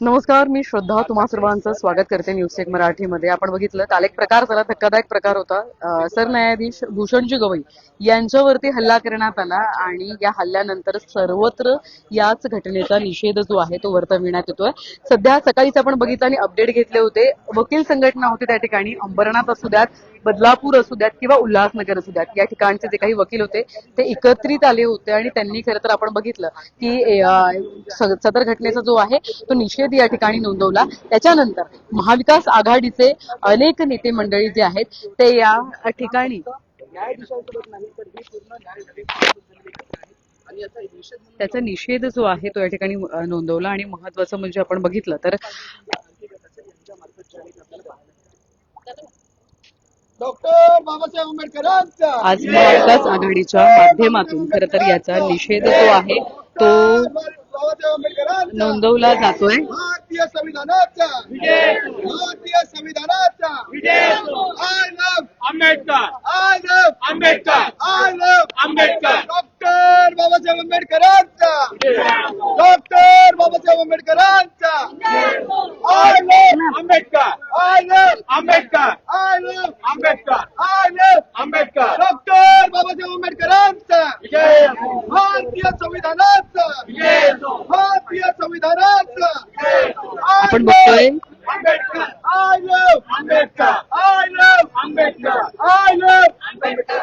नमस्कार मी श्रद्धा. तुम्हा सर्वांचं स्वागत करते न्यूज टेक मराठीमध्ये. आपण बघितलं काल एक प्रकार झाला धक्कादायक प्रकार होता. सरन्यायाधीश भूषणजी गवई यांच्यावरती हल्ला करण्यात आला आणि या हल्ल्यानंतर सर्वत्र याच घटनेचा निषेध जो आहे तो वर्तविण्यात येतोय. सध्या सकाळीच आपण बघितलं आणि अपडेट घेतले होते. वकील संघटना होती त्या ठिकाणी. अंबरनाथ असू द्यात बदलापूर असू द्यात किंवा उल्हासनगर असू द्यात या ठिकाणचे जे काही वकील होते ते एकत्रित आले होते आणि त्यांनी खरं तर आपण बघितलं की सदर घटनेचा जो आहे तो निषेध या ठिकाणी नोंदवला. त्याच्यानंतर महाविकास आघाडीचे अनेक नेते मंडळी जे आहेत ते या ठिकाणी त्याचा निषेध जो आहे तो या ठिकाणी नोंदवला आणि महत्वाचं म्हणजे आपण बघितलं तर डॉक्टर बाबासाहेब आंबेडकरांचा. आज महाविकास आघाडीच्या माध्यमातून खर तर याचा निषेध जो आहे तो बाबासाहेब आंबेडकरांचा नोंदवला जातोय. भारतीय संविधानाचा भारतीय संविधानाचा. I love. Ambedkar. I love. Ambedkar. I love. Ambedkar. Doctor Babasaheb आंबेडकरांचा. डॉक्टर बाबासाहेब आंबेडकरांचा. I love. Ambedkar. I love. Ambedkar. I love. Ambedkar. I love. Ambedkar. Doctor Babasaheb आंबेडकरांचा. विजय. असो. भारतीय संविधानाचा. विजय. असो. भारतीय संविधानाचा. आपण बघतोय. Ambedkar I love Ambedkar. I love Ambedkar. I love Ambedkar.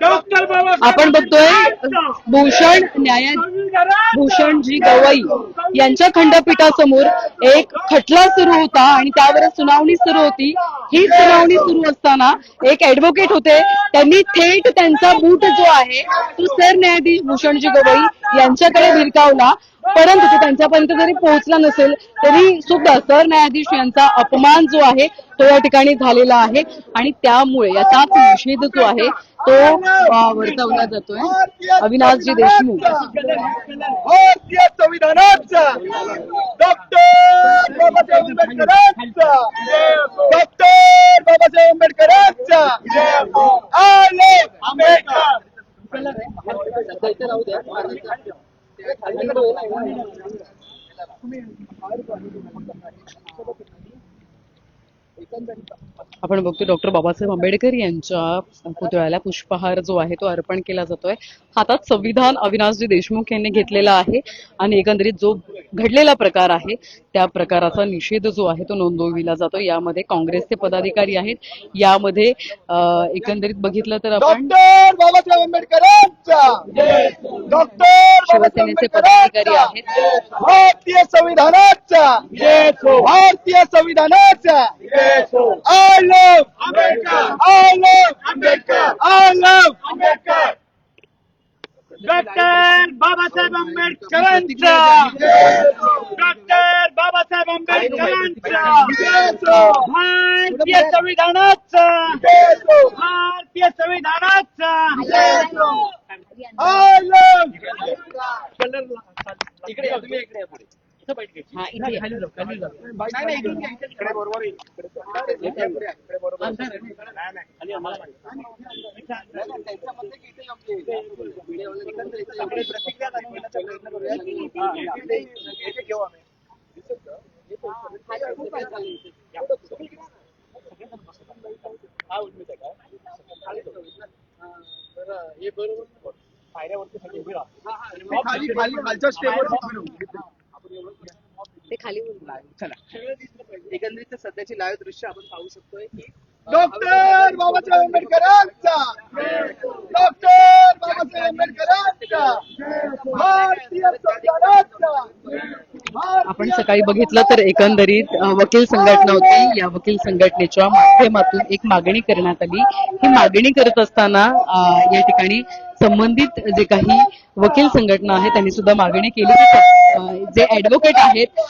Doctor Baba आपण बघतोय भूषण न्याया भूषणजी गवई. यांच्या खंडपीठासमोर एक खटला सुरू होता आणि त्यावर सुनावणी सुरू होती. ही सुनावणी सुरू असताना एक ऍडव्होकेट होते. त्यांनी थेट त्यांचा बूट जो आहे तो सरन्यायाधीश भूषणजी गवई यांच्याकडे भिरकावला. परंतु तो त्यांच्यापर्यंत जरी पोहोचला नसेल तरी सुद्धा सरन्यायाधीश यांचा अपमान जो आहे तो या ठिकाणी झालेला आहे. आणि त्यामुळे याचाच निषेध जो आहे तो वर्तवला जातोय. अविनाशजी देशमुख. भारतीय संविधानाचा डॉक्टर बाबासाहेब आंबेडकरांचा. डॉक्टर बाबासाहेब आंबेडकरांचा आय लव्ह आंबेडकर आपण बघतो डॉक्टर बाबासाहेब आंबेडकर यांच्या पुतळ्याला पुष्पहार जो आहे तो अर्पण केला जातोय. हातात संविधान अविनाशजी देशमुख यांनी घेतलेला आहे आणि एकंदरीत जो घडलेला प्रकार आहे त्या प्रकाराचा निषेध जो आहे तो नोंदविला जातो. यामध्ये काँग्रेसचे पदाधिकारी आहेत. यामध्ये एकंदरीत बघितलं तर आपण शिवसेनेचे पदाधिकारी आहेत. भारतीय संविधानाचा भारतीय संविधानाचा I love I love Ambedkar I love Ambedkar doctor Babasaheb आंबेडकरांचा डॉक्टर बाबासाहेब आंबेडकरांचा भारतीय संविधानाचा भारतीय संविधानाचा आय लव्ह इकडे या, तुम्ही इकडे या पुढे. इथं सगळे प्रतिक्रिया दाखवण्याचा प्रयत्न करूया. हा, इथे- इथे घेऊ आम्ही. हा, उजवीत आहे का? खाली जाऊ. तर हे बरोबर नाही होत. पायऱ्यावरती सगळे उभे राहतात. खाली खाली खालच्या स्टेपवर ते खाली चला सगळं दिसलं पाहिजे. एकंदरीत सध्याची लाईव्ह दृश्य आपण पाहू शकतोय की डॉक्टर बाबासाहेब आंबेडकरांचा डॉक्टर बाबासाहेब आंबेडकरांचा भारतीय संविधानाचा आपण सकाळी बघितलं तर एकंदरीत वकील संघटना होती. या वकील संघटनेच्या माध्यमातून एक मागणी करण्यात आली. ही मागणी करत असताना या ठिकाणी संबंधित जे काही वकील संघटना आहे त्यांनी सुद्धा मागणी केली. की जे ऍडव्होकेट आहेत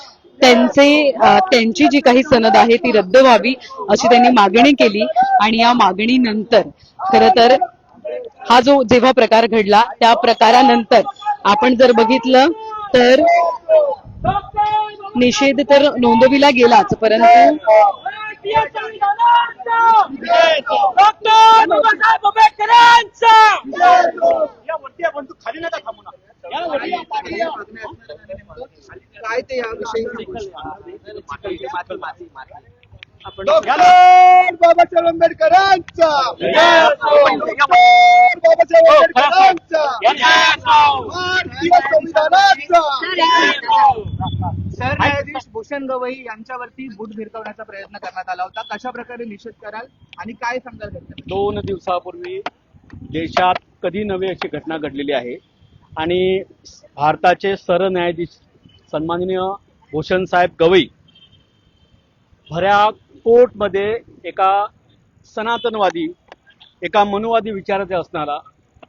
त्यांचे त्यांची जी काही सनद आहे ती रद्द व्हावी अशी त्यांनी मागणी केली. आणि या मागणीनंतर खरं तर हा जो जेव्हा प्रकार घडला त्या प्रकारानंतर आपण जर बघितलं तर निषेध तर नोंदविला गेलाच परंतु. काय ते याविषयी माती माती माती आपण डॉक्टर बाबासाहेब आंबेडकरांचा! बाबासाहेब संविधानाचा! सरन्यायाधीश भूषण गवई यांच्यावरती बूट भिरकवण्याचा प्रयत्न करण्यात आला होता. कशा प्रकारे निषेध कराल आणि काय सांगाल? दोन दिवसापूर्वी देशात कधी नव्हे अशी घटना घडलेली आहे आणि भारताचे सरन्यायाधीश सन्माननीय भूषण साहेब गवई भऱ्या कोर्टमध्ये एका सनातनवादी एका मनुवादी विचाराचे असणारा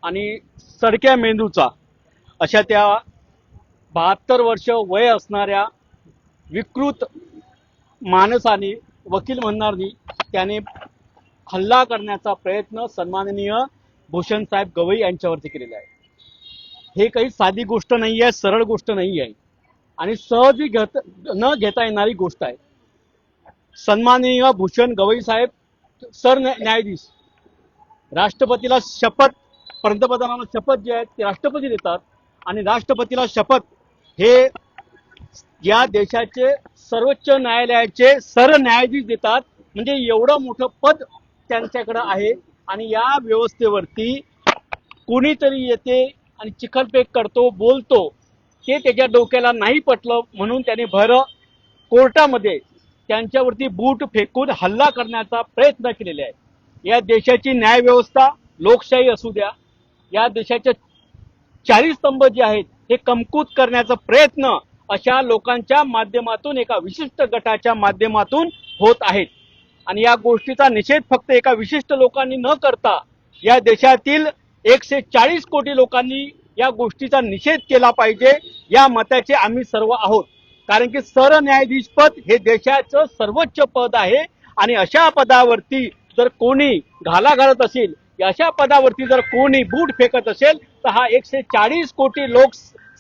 आणि सडक्या मेंदूचा अशा त्या बहात्तर वर्ष वय असणाऱ्या विकृत माणसाने वकील म्हणणारनी त्याने हल्ला करण्याचा प्रयत्न सन्माननीय भूषण साहेब गवई यांच्यावरती केलेला आहे. हे काही साधी गोष्ट नाही आहे सरळ गोष्ट नाही आहे आणि सहज घेत न घेता येणारी गोष्ट आहे. सन्माननीय भूषण गवई साहेब सर न्यायाधीश. राष्ट्रपतीला शपथ पंतप्रधानांना शपथ जे आहेत ते राष्ट्रपती देतात. आणि राष्ट्रपतीला शपथ हे या देशाचे सर्वोच्च न्यायालयाचे सरन्यायाधीश देतात. म्हणजे एवढं मोठं पद त्यांच्याकडं आहे. आणि या व्यवस्थेवरती कोणीतरी येते आणि चिखलपेक करतो बोलतो ते त्याच्या डोक्याला नाही पटलं म्हणून त्याने भर कोर्टामध्ये त्यांच्यावरती बूट फेकून हल्ला करण्याचा प्रयत्न केलेला आहे या देशाची न्यायव्यवस्था लोकशाही असू द्या या देशाच्या चारी स्तंभ जे आहेत हे कमकुत करण्याचा प्रयत्न अशा लोकांच्या माध्यमातून एका विशिष्ट गटाच्या माध्यमातून होत आहेत. आणि या गोष्टीचा निषेध फक्त एका विशिष्ट लोकांनी न करता या देशातील एकशे चाळीस कोटी लोकांनी या गोष्टीचा निषेध केला पाहिजे या मताचे आम्ही सर्व आहोत. कारण की सरन्यायाधीश पद हे देशाचं सर्वोच्च पद आहे. आणि अशा पदावरती जर कोणी घाला घालत असेल अशा पदावरती जर कोणी बूट फेकत असेल तर हा एकशे चाळीस कोटी लोक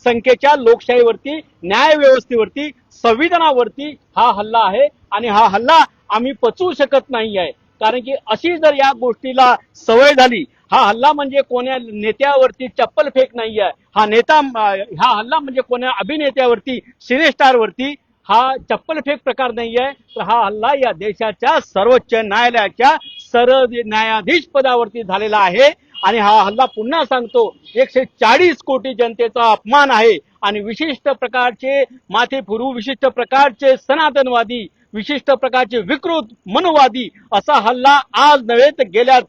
संख्येच्या लोकशाहीवरती न्याय व्यवस्थेवरती संविधानावरती हा हल्ला आहे. आणि हा हल्ला आम्ही पचवू शकत नाही आहे कारण की अशी जर या गोष्टीला सवय झाली हा हल्ला म्हणजे कोण्या नेत्यावरती चप्पल फेक नाही आहे हा नेता हा हल्ला म्हणजे कोण्या अभिनेत्यावरती सिनेस्टारवरती हा चप्पल फेक प्रकार नाही आहे तर हा हल्ला या देशाच्या सर्वोच्च न्यायालयाच्या सर न्यायाधीश पदावरती झालेला आहे. आणि हा हल्ला पुन्हा सांगतो एकशे चाळीस कोटी जनतेचा अपमान आहे. आणि विशिष्ट प्रकारचे माथे फुरू विशिष्ट प्रकारचे सनातनवादी विशिष्ट प्रकारचे विकृत मनवादी असा हल्ला आज नव्हे तर गेल्या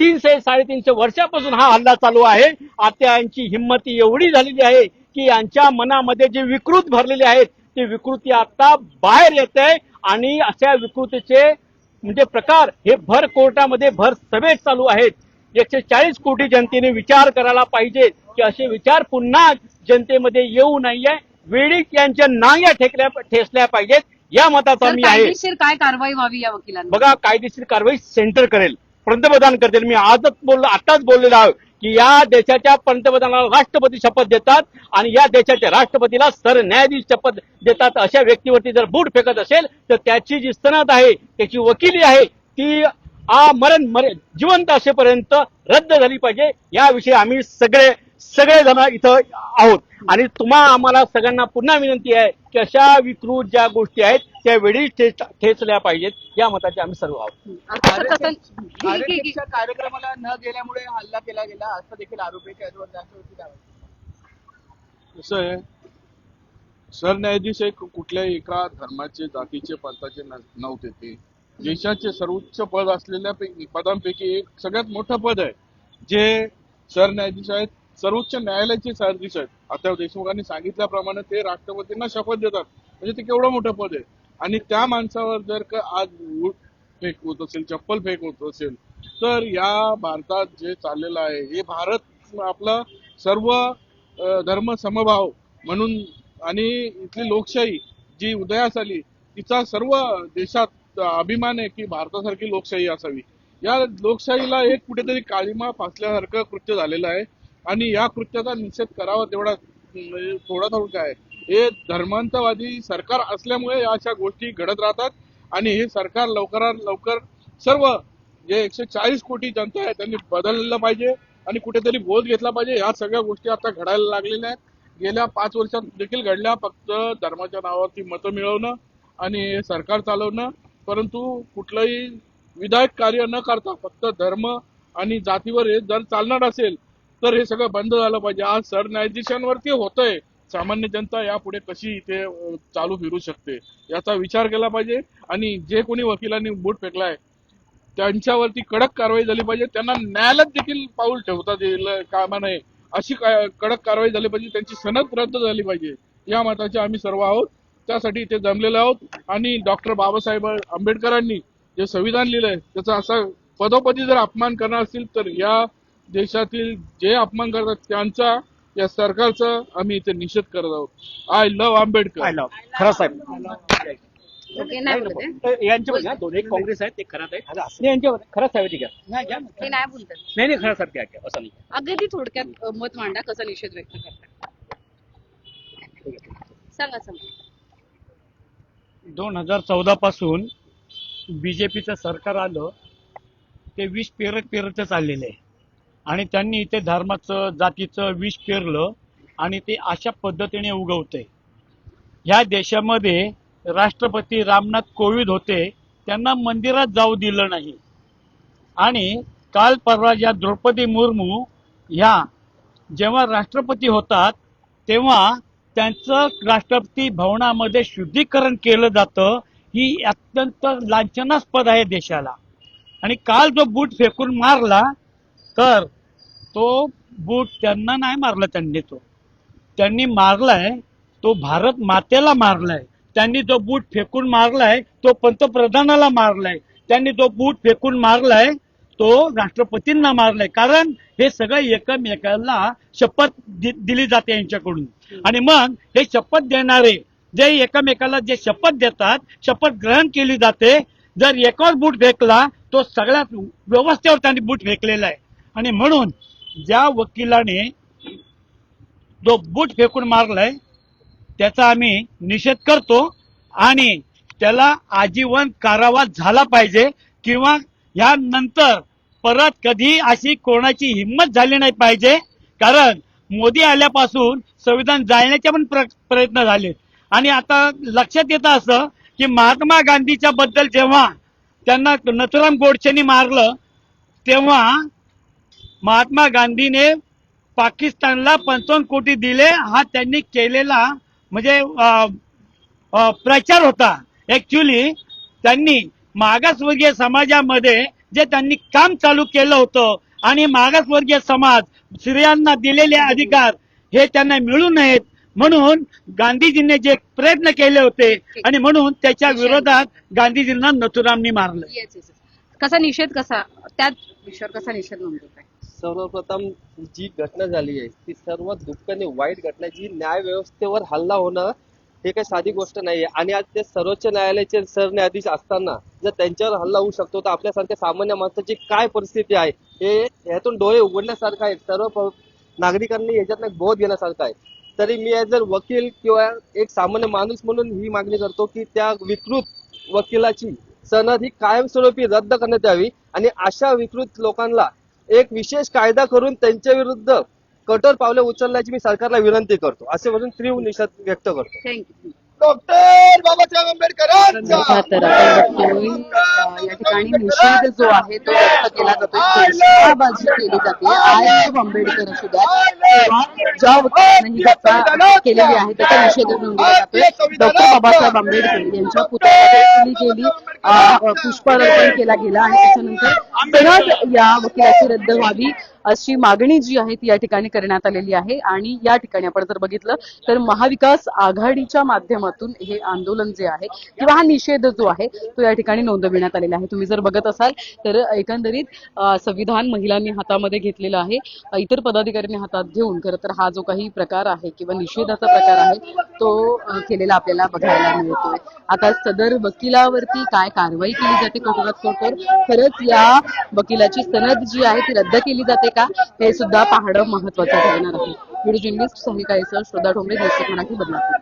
तीनशे साडेतीनशे वर्षापासून हा हल्ला चालू आहे. आता यांची हिंमती एवढी झालेली आहे की यांच्या मनामध्ये जे विकृत भरलेले आहेत ते विकृती आता बाहेर येत आहे आणि अशा विकृतीचे म्हणजे प्रकार हे भर कोर्टामध्ये भर सभेत चालू आहेत. एकशे चाळीस कोटी जनतेने विचार करायला पाहिजे की असे विचार पुन्हा जनतेमध्ये येऊ नाहीये वेळीच यांच्या नांग्या ठेकल्या ठेसल्या पाहिजेत. या मताचा मी आहे. कायदेशीर काय कारवाई व्हावी या वकिलांना बघा कायदेशीर कारवाई सेंटर करेल. पंतप्रधान करतील. मी आजच बोललो आताच बोललेलो आहे की या देशाच्या पंतप्रधानाला राष्ट्रपती शपथ देतात आणि या देशाच्या राष्ट्रपतीला सरन्यायाधीश शपथ देतात. अशा व्यक्तीवरती जर बूट फेकत असेल तर त्याची जी सनद आहे त्याची वकिली आहे ती आ मरण मर जिवंत असेपर्यंत रद्द झाली पाहिजे. याविषयी आम्ही सगळे सगळे जण इथं आहोत. आणि तुम्हा आम्हाला सगळ्यांना पुन्हा विनंती आहे की अशा विकृत ज्या गोष्टी आहेत त्या वेळीच ठेच ठेचल्या पाहिजेत. या मताचे आम्ही सर्व आहोत. कार्यक्रमाला न गेल्यामुळे हल्ला केला गेला असं देखील आरोप? कसं आहे? सरन्यायाधीश एक कुठल्याही एका धर्माचे जातीचे पंथाचे नव्हते ते. देशाचे सर्वोच्च पद असलेल्या पैकी पदांपैकी एक सगळ्यात मोठं पद आहे जे सरन्यायाधीश आहेत सर्वोच्च न्यायालयाचे सरदेश आहेत. आता देशमुखांनी सांगितल्याप्रमाणे ते राष्ट्रपतींना शपथ देतात. म्हणजे ते केवढं मोठं पद आहे. आणि त्या माणसावर जर का आज बूट फेक होत असेल चप्पल फेक होत असेल तर या भारतात जे चाललेलं आहे हे भारत आपला सर्व धर्म समभाव म्हणून आणि इथली लोकशाही जी उदयास आली तिचा सर्व देशात अभिमान आहे की भारतासारखी लोकशाही असावी. या लोकशाहीला एक कुठेतरी काळीमा फासल्यासारखं कृत्य झालेलं आहे. आणि या कृत्याचा निषेध करावा तेवढा म्हणजे थोडा थोडका आहे. हे धर्मांतवादी सरकार असल्यामुळे या अशा गोष्टी घडत राहतात. आणि हे सरकार लवकरात लवकर सर्व जे एकशे चाळीस कोटी जनता आहे त्यांनी बदललं पाहिजे आणि कुठेतरी बोध घेतला पाहिजे. ह्या सगळ्या गोष्टी आता घडायला लागलेल्या आहेत. गेल्या पाच वर्षात देखील घडल्या फक्त धर्माच्या नावावरती मतं मिळवणं आणि हे सरकार चालवणं. परंतु कुठलंही विधायक कार्य न करता फक्त धर्म आणि जातीवर हे जर चालणार असेल तर हे सगळं बंद झालं पाहिजे. आज सरन्यायाधीशांवरती होतंय. सामान्य जनता यापुढे कशी इथे चालू फिरू शकते? याचा विचार केला पाहिजे. आणि जे कोणी वकिलांनी बूट फेकलाय त्यांच्यावरती कडक कारवाई झाली पाहिजे. त्यांना न्यायालयात देखील पाऊल ठेवता येईल कामा नये. अशी कडक कारवाई झाली पाहिजे. त्यांची सनद रद्द झाली पाहिजे. या मताचे आम्ही सर्व आहोत. त्यासाठी इथे जमलेले आहोत. आणि डॉक्टर बाबासाहेब आंबेडकरांनी जे संविधान लिहिलंय त्याचा असा पदोपदी जर अपमान करणार असतील तर या देशातील जे अपमान करतात त्यांचा या सरकारचा आम्ही इथे निषेध करत आहोत. आय लव्ह आंबेडकर काय लाव खरं साहेब. ओके नाही बोलत आहे. यांच्यामध्ये ना दोन एक काँग्रेस आहेत एक खरंच आहे नाही, यांच्यामध्ये खरंच साहेब ठीक आहे. ते नाही बोलतात. नाही नाही खरं साहेब काय काय, असं नाही. अगदी थोडक्यात अ, मत मांडा कसा निषेध व्यक्त करता सांगा सांगा दोन हजार चौदा पासून बीजेपीचं सरकार आलं ते विष पेरत पेरत चाललेलं आहे. आणि त्यांनी इथे धर्माचं जातीचं विष पेरलं आणि ते अशा पद्धतीने उगवते. ह्या देशामध्ये राष्ट्रपती रामनाथ कोविंद होते त्यांना मंदिरात जाऊ दिलं नाही. आणि काल परवा ज्या द्रौपदी मुर्मू ह्या जेव्हा राष्ट्रपती होतात तेव्हा त्यांचं राष्ट्रपती भवनामध्ये शुद्धीकरण केलं जातं ही अत्यंत लांछनास्पद आहे देशाला. आणि काल जो बूट फेकून मारला तर तो बूट त्यांना नाही मारला त्यांनी तो. त्यांनी मारलाय तो भारत मातेला मारलाय. त्यांनी जो बूट फेकून मारलाय तो पंतप्रधानाला मारलाय. त्यांनी जो बूट फेकून मारलाय तो राष्ट्रपतींना मारलाय. कारण हे सगळं एकमेकाला शपथ दि- दिली जाते यांच्याकडून. आणि मग हे शपथ देणारे जे एकमेकाला जे शपथ देतात शपथ ग्रहण केली जाते जर एकावर बूट फेकला तो सगळ्यात व्यवस्थेवर त्यांनी बूट फेकलेला आहे. आणि म्हणून ज्या वकिलाने जो बूट फेकून मारलाय त्याचा आम्ही निषेध करतो आणि त्याला आजीवन कारावास झाला पाहिजे किंवा यानंतर परत कधी अशी कोणाची हिंमत झाली नाही पाहिजे. कारण मोदी आल्यापासून संविधान जाळण्याचे पण प्र- प्रयत्न झाले आणि आता लक्षात येतं असं की महात्मा गांधीच्या बद्दल जेव्हा त्यांना नथुराम गोडसेनी मारलं तेव्हा महात्मा गांधीने पाकिस्तानला पंचावन्न कोटी दिले. हा त्यांनी केलेला म्हणजे प्रचार होता. ऍक्च्युली त्यांनी मागासवर्गीय समाजामध्ये जे त्यांनी काम चालू केलं होतं आणि मागासवर्गीय समाज स्त्रियांना दिलेले अधिकार हे त्यांना मिळू नयेत. म्हणून गांधीजींनी जे प्रयत्न केले होते आणि म्हणून त्याच्या विरोधात गांधीजींना नथुरामनी मारलं. कसा निषेध कसा? त्याच विषयावर कसा निषेध नोंदवताय? सर्वप्रथम जी घटना झाली आहे ती सर्वात दुःखाने वाईट घटना जी न्याय व्यवस्थेवर हल्ला होणं हे काही साधी गोष्ट नाही आणि आज ते सर्वोच्च न्यायालयाचे सरन्यायाधीश असताना जर त्यांच्यावर हल्ला होऊ शकतो तर आपल्यासारख्या सामान्य माणसाची काय परिस्थिती आहे? हे ह्यातून डोळे उघडण्यासारखं आहे. सर्व नागरिकांनी याच्यातनं बोध घेण्यासारखं आहे. तरी मी ॲज जर वकील किंवा एक सामान्य माणूस म्हणून ही मागणी करतो की त्या विकृत वकिलाची सनद ही कायमस्वरूपी रद्द करण्यात यावी. आणि अशा विकृत लोकांना एक विशेष कायदा करून त्यांच्या विरुद्ध कठोर पावले उचलण्याची मी सरकारला विनंती करतो. असे म्हणून तीव्र निषेध व्यक्त करतो. थँक्यू डॉक्टर बाबासाहेब आंबेडकरांचा. तर या ठिकाणी निषेध जो आहे तो व्यक्त केला जातोय. घोषणाबाजी केली जाते. आय आंबेडकर असू द्या. ज्या वकिलांनी घटना केलेली आहे त्याचा निषेध नोंदवला जातोय. डॉक्टर बाबासाहेब आंबेडकर यांच्या पुतळ्यावर केली गेली. पुष्पार्पण केला गेला आणि त्याच्यानंतर या वकिलाची रद्द व्हावी. अशी मागणी जी आहे ती या ठिकाणी करण्यात आलेली आहे. आणि या ठिकाणी आपण जर बघितलं तर महाविकास आघाडीच्या माध्यमातून हे आंदोलन जे आहे किंवा हा निषेध जो आहे तो या ठिकाणी नोंदविण्यात आलेला आहे. तुम्ही जर बघत असाल तर एकंदरीत संविधान महिलांनी हातामध्ये घेतलेलं आहे. इतर पदाधिकाऱ्यांनी हातात घेऊन खरं तर हा जो काही प्रकार आहे किंवा निषेधाचा प्रकार आहे तो केलेला आपल्याला बघायला मिळतोय. आता सदर वकिलावरती काय कारवाई केली जाते कोकणात कठोर खरंच या वकिलाची सनद जी आहे ती रद्द केली जाते का? हे सुद्धा पाहणं महत्वाचं ठरणार आहे. व्हिडिओ जर्नलिस्ट साहिकाळेसह श्रद्धा ठोंबरे देशक मराठी बदलापूर.